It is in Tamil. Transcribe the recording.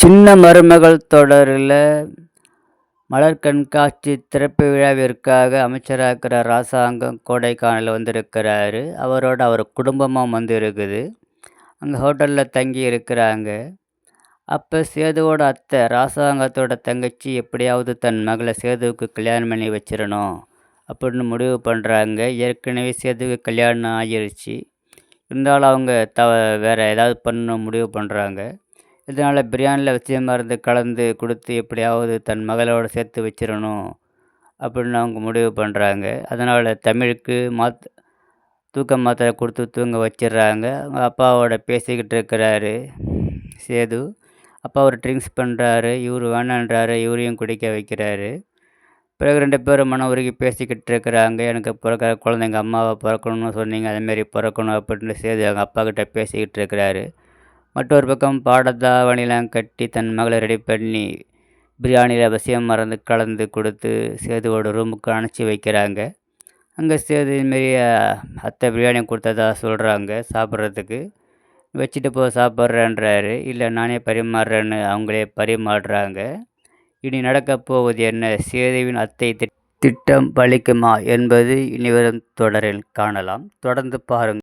சின்ன மருமகள் தொடரில் மலர் கண்காட்சி திறப்பு விழாவிற்காக அமைச்சராக இருக்கிற ராசாங்கம் கோடைக்கானல் வந்திருக்கிறாரு. அவரோட அவர் குடும்பமும் வந்து இருக்குது அங்கே ஹோட்டலில் தங்கி இருக்கிறாங்க. அப்போ சேதுவோட அத்தை ராசாங்கத்தோட தங்கச்சி எப்படியாவது தன் மகளை சேதுவுக்கு கல்யாணம் பண்ணி வச்சிடணும் அப்படின்னு முடிவு பண்ணுறாங்க ஏற்கனவே சேதுவுக்கு கல்யாணம் ஆகிருச்சு. இருந்தாலும் அவங்க த வேறு ஏதாவது பண்ணணும் முடிவு பண்ணுறாங்க இதனால் பிரியாணியில் விஷ மருந்து கலந்து கொடுத்து எப்படியாவது தன் மகளோடு சேர்த்து வச்சிடணும் அப்படின்னு அவங்க முடிவு பண்ணுறாங்க அதனால் தமிழுக்கு மாத் தூக்க மாத்திரை கொடுத்து தூங்க வச்சிடுறாங்க அவங்க அப்பாவோட பேசிக்கிட்டு இருக்கிறாரு சேது. அப்பா அவர் ட்ரிங்க்ஸ் பண்ணுறாரு இவர் வேணான்றாரு இவரையும் குடிக்க வைக்கிறாரு. பிறகு ரெண்டு பேரும் மன உருகி பேசிக்கிட்டு இருக்கிறாங்க. எனக்கு பிறக்கிற குழந்தைங்க அம்மாவை பிறக்கணும்னு சொன்னீங்க அதேமாரி பிறக்கணும் அப்படின்னு சேது அவங்க அப்பா கிட்ட பேசிக்கிட்டு இருக்கிறாரு. மற்றொரு பக்கம் பாடத்தாவணிலாம் கட்டி தன் மகளை ரெடி பண்ணி பிரியாணியில் அவசியம் மறந்து கலந்து கொடுத்து சேதுவோட ரூமுக்கு அனுப்பிச்சி வைக்கிறாங்க. அங்கே சேது இதுமாரி அத்தை பிரியாணி கொடுத்ததா சொல்கிறாங்க சாப்பிட்றதுக்கு. வச்சுட்டு போ சாப்பிட்றேன்றாரு. இல்லை நானே பரிமாறுறேன்னு அவங்களே பரிமாறுறாங்க. இனி நடக்கப் போவது என்ன? சேதுவின் அத்தை திட்டம் பலிக்குமா என்பது இனிவரும் தொடரில் காணலாம். தொடர்ந்து பாருங்கள்